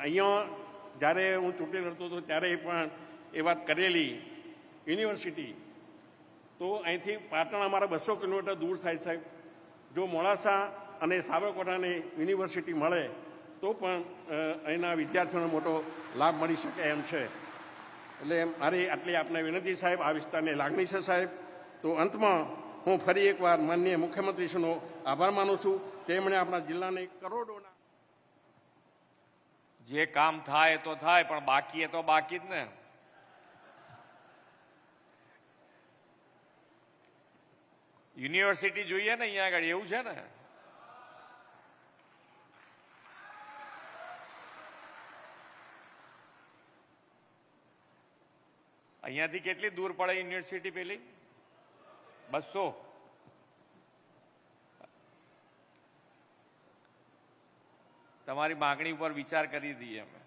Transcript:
અહીંયા જ્યારે હું ચૂંટણી લડતો હતો ત્યારે પણ એ વાત કરેલી યુનિવર્સિટી. તો અહીંથી પાટણ અમારા બસો કિલોમીટર દૂર થાય સાહેબ. જો મોડાસા અને સાબરકાંઠાને યુનિવર્સિટી મળે, તો પણ અહીંના વિદ્યાર્થીઓને મોટો લાભ મળી શકે એમ છે. એટલે મારી આટલી આપને વિનંતી સાહેબ, આ વિસ્તારની લાગણી છે સાહેબ. તો અંતમાં હું ફરી એકવાર માનનીય મુખ્યમંત્રીશ્રીનો આભાર માનું છું. તેમણે આપણા જિલ્લાને કરોડોના જે કામ થાય તો થાય, પણ બાકી એ તો બાકી જ ને. યુનિવર્સિટી જોઈએ ને અહીંયા આગળ, એવું છે ને? અહીંયાથી કેટલી દૂર પડે યુનિવર્સિટી પેલી? બસો તમારી માગણી ઉપર વિચાર કરી દઈએ અમે.